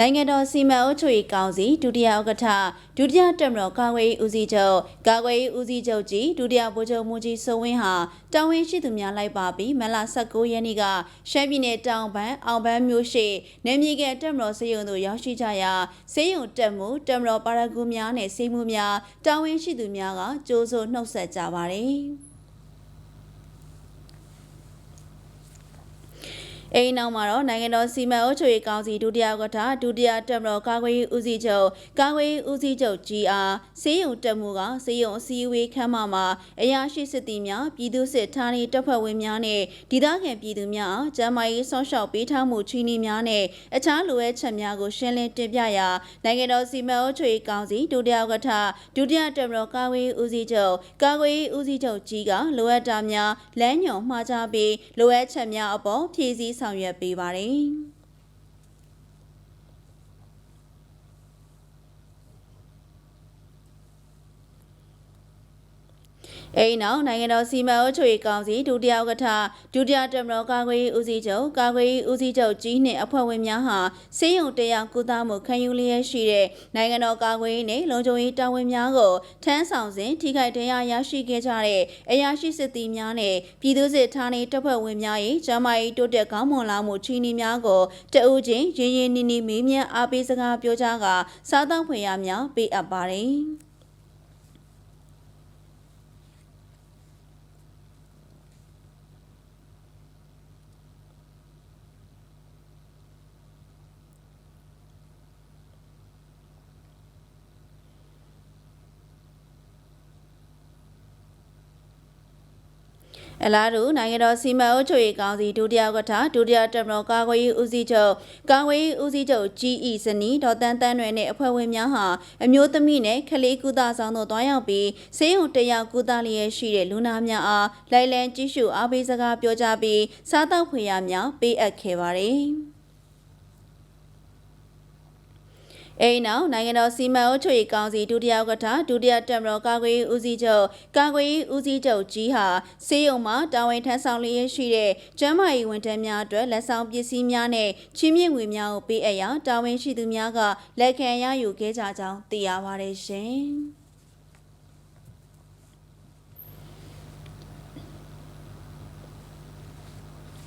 နိုင်ငံတော်စီမံအုပ်ချုပ်ရေးကောင်စီဒုတိယဥက္ကဋ္ဌဒုတိယတက်မတော်ကာကွယ်ရေးဦးစီးချုပ်ကာကွယ်ရေးဦးစီးချုပ်ကြီးဒုတိယဗိုလ်ချုပ်မှုကြီးစိုးဝင်းဟာတာဝန်ရှိသူများလိုက်ပါပြီးမလ19ရက်နေ့ကရှမ်းပြည်နယ်တောင်ပိုင်းအောင်ပန်းမြို့ရှိနေမြေကတက်မတော်စေယုံတို့ရောက်ရှိကြရာစေယုံတက်မှုတက်မတော်ပါရဂူများနဲ့စီးမှုများတာဝန်ရှိသူများကကြိုးစိုးနှုတ်ဆက်ကြပါတယ် အိမ်နောက်မှာတော့နိုင်ငံတော်စီမံအုပ်ချုပ်ရေးကောင်စီဒုတိယဥက္ကဋ္ဌဒုတိယတက်မတော်ကာကွယ်ရေးဦးစီးချုပ်ကာကွယ်ရေးဦးစီးချုပ်ကြီးအားစေယုံတက်မှုကစေယုံအစည်းအဝေးခန်းမမှာအရာရှိစစ်သည်များပြည်သူစစ်ဌာနေတပ်ဖွဲ့ဝင်များနဲ့ဒေသခံပြည်သူများအားကျန်းမာရေးစောင့်ရှောက်ပေးထားမှုချီးနှီးများနဲ့အခြားလိုအပ်ချက်များကိုရှင်းလင်းတင်ပြရာနိုင်ငံတော်စီမံအုပ်ချုပ်ရေးကောင်စီဒုတိယဥက္ကဋ္ဌဒုတိယတက်မတော်ကာကွယ်ရေးဦးစီးချုပ်ကာကွယ်ရေးဦးစီးချုပ်ကြီးကလိုအပ်တာများလမ်းညွှန်မှားချပြီးလိုအပ်ချက်များအပေါ်ဖြည့်ဆည်းဆောင်ရွက်ပေးပါတယ်။ အိမ်နောက်နိုင်ငံတော်စီမံအုပ်ချုပ်ရေးကောင်စီဒုတိယဥက္ကဋ္ဌဒုတိယတက်မတော်ကာကွယ်ရေးဦးစီးချုပ်ကာကွယ်ရေးဦးစီးချုပ်ကြီးနှင့်အဖွဲ့ဝင်များဟာစေယုံတရားကုသမှုခံယူလျက်ရှိတဲ့နိုင်ငံတော်ကာကွယ်ရေးနှင့်လုံခြုံရေးတာဝန်များကိုထမ်းဆောင်စဉ်ထိခိုက်ဒဏ်ရာရရှိခဲ့ကြတဲ့အရာရှိစစ်သည်များနဲ့ပြည်သူ့စစ်ဌာနေတပ်ဖွဲ့ဝင်များ၏ကျန်းမာရေးတိုးတက်ကောင်းမွန်လာမှုချီးနှီးများကိုတအူးချင်းရင်းရင်းနှီးနှီးမေးမြန်းအားပေးစကားပြောကြားကစားတောက်ဖွယ်ရများပေးအပ်ပါတယ်။ အလားတူနိုင်ငံတော်စီမံအုပ်ချုပ်ရေးကောင်စီဒုတိယဥက္ကဋ္ဌဒုတိယတက်မတော်ကာကွယ်ရေးဦးစီးချုပ်ကာကွယ်ရေးဦးစီးချုပ်ကြီးဤဇနီးဒေါ်တန်းတန်းတွေနဲ့အဖွဲ့ဝင်များဟာအမျိုးသမီးနဲ့ကလေးကုသဆောင်တို့တွားရောက်ပြီးဆေးရုံတက်ရောက်ကုသလျက်ရှိတဲ့လူနာများအားလိုက်လံကြည့်ရှုအားပေးစကားပြောကြားပြီးစားတောက်ဖွယ်ရများပေးအပ်ခဲ့ပါတယ်။ အိမ်နောက်နိုင်ငံတော်စီမံအုပ်ချုပ်ရေးကောင်စီဒုတိယဥက္ကဋ္ဌဒုတိယတက်မတော်ကာကွယ်ရေးဦးစီးချုပ်ကာကွယ်ရေးဦးစီးချုပ်ကြီးဟာစေယုံမှာတာဝန်ထမ်းဆောင်လျက်ရှိတဲ့ကျန်းမာရေးဝန်ထမ်းများအတွက်လက်ဆောင်ပစ္စည်းများနဲ့ချီးမြှင့်ငွေများကိုပေးအပ်ရာတာဝန်ရှိသူများကလက်ခံရယူခဲ့ကြကြောင်းသိရပါတယ်ရှင်။